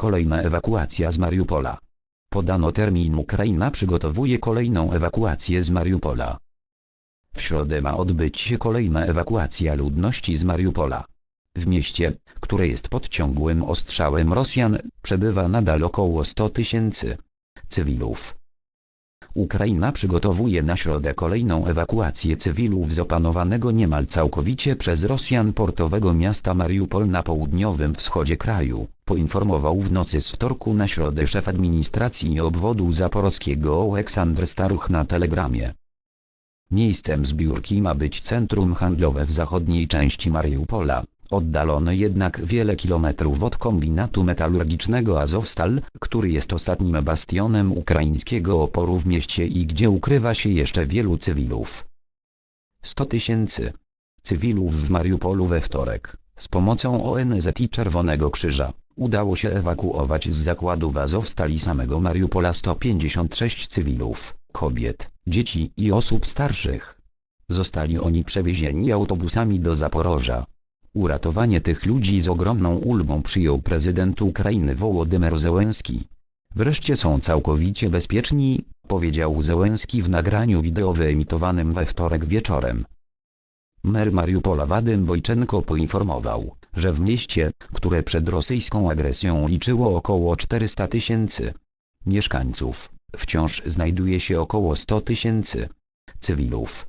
Kolejna ewakuacja z Mariupola. Podano termin Ukraina przygotowuje kolejną ewakuację z Mariupola. W środę ma odbyć się kolejna ewakuacja ludności z Mariupola. W mieście, które jest pod ciągłym ostrzałem Rosjan, przebywa nadal około 100 tysięcy cywilów. Ukraina przygotowuje na środę kolejną ewakuację cywilów z opanowanego niemal całkowicie przez Rosjan portowego miasta Mariupol na południowym wschodzie kraju, poinformował w nocy z wtorku na środę szef administracji obwodu zaporowskiego Aleksander Staruch na telegramie. Miejscem zbiórki ma być centrum handlowe w zachodniej części Mariupola, oddalone jednak wiele kilometrów od kombinatu metalurgicznego Azovstal, który jest ostatnim bastionem ukraińskiego oporu w mieście i gdzie ukrywa się jeszcze wielu cywilów. 100 tysięcy cywilów w Mariupolu we wtorek, z pomocą ONZ i Czerwonego Krzyża, udało się ewakuować z zakładu w Azovstal i samego Mariupola 156 cywilów, kobiet, dzieci i osób starszych. Zostali oni przewiezieni autobusami do Zaporoża. Uratowanie tych ludzi z ogromną ulgą przyjął prezydent Ukrainy Wołodymyr Zełenski. Wreszcie są całkowicie bezpieczni, powiedział Zełenski w nagraniu wideo wyemitowanym we wtorek wieczorem. Mer Mariupola Wadym Bojczenko poinformował, że w mieście, które przed rosyjską agresją liczyło około 400 tysięcy mieszkańców, wciąż znajduje się około 100 tysięcy cywilów.